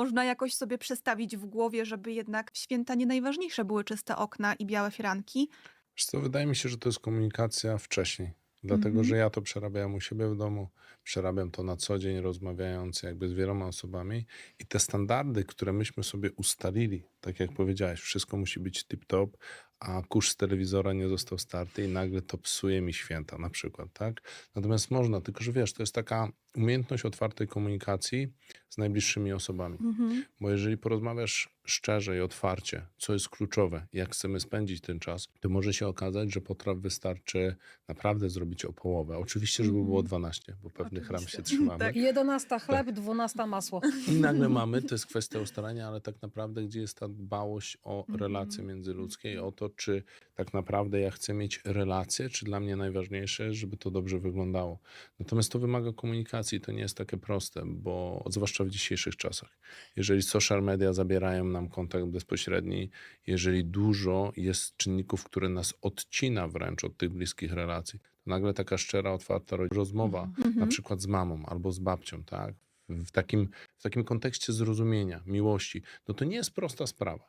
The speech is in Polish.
można jakoś sobie przestawić w głowie, żeby jednak w święta nie najważniejsze były czyste okna i białe firanki. Wiesz co, wydaje mi się, że to jest komunikacja wcześniej. Dlatego, Mhm. że ja to przerabiam u siebie w domu, przerabiam to na co dzień, rozmawiając jakby z wieloma osobami i te standardy, które myśmy sobie ustalili, tak jak powiedziałeś, wszystko musi być tip-top, a kurz z telewizora nie został starty i nagle to psuje mi święta na przykład, tak? Natomiast można, tylko że wiesz, to jest taka umiejętność otwartej komunikacji z najbliższymi osobami. Mhm. Bo jeżeli porozmawiasz szczerze i otwarcie, co jest kluczowe, jak chcemy spędzić ten czas, to może się okazać, że potraw wystarczy naprawdę zrobić o połowę. Oczywiście, żeby było 12, bo pewnych ram się Oczywiście. trzymamy. Tak. 11 chleb, 12 masło. I nagle mamy, to jest kwestia ustalenia, ale tak naprawdę gdzie jest ta dbałość o Mhm. relacje międzyludzkie i o to, czy tak naprawdę ja chcę mieć relacje, czy dla mnie najważniejsze, żeby to dobrze wyglądało. Natomiast to wymaga komunikacji, to nie jest takie proste, bo zwłaszcza w dzisiejszych czasach. Jeżeli social media zabierają nam kontakt bezpośredni, jeżeli dużo jest czynników, które nas odcina wręcz od tych bliskich relacji, to nagle taka szczera, otwarta ro- rozmowa, na przykład z mamą albo z babcią, tak? w takim, w takim kontekście zrozumienia, miłości, no to nie jest prosta sprawa.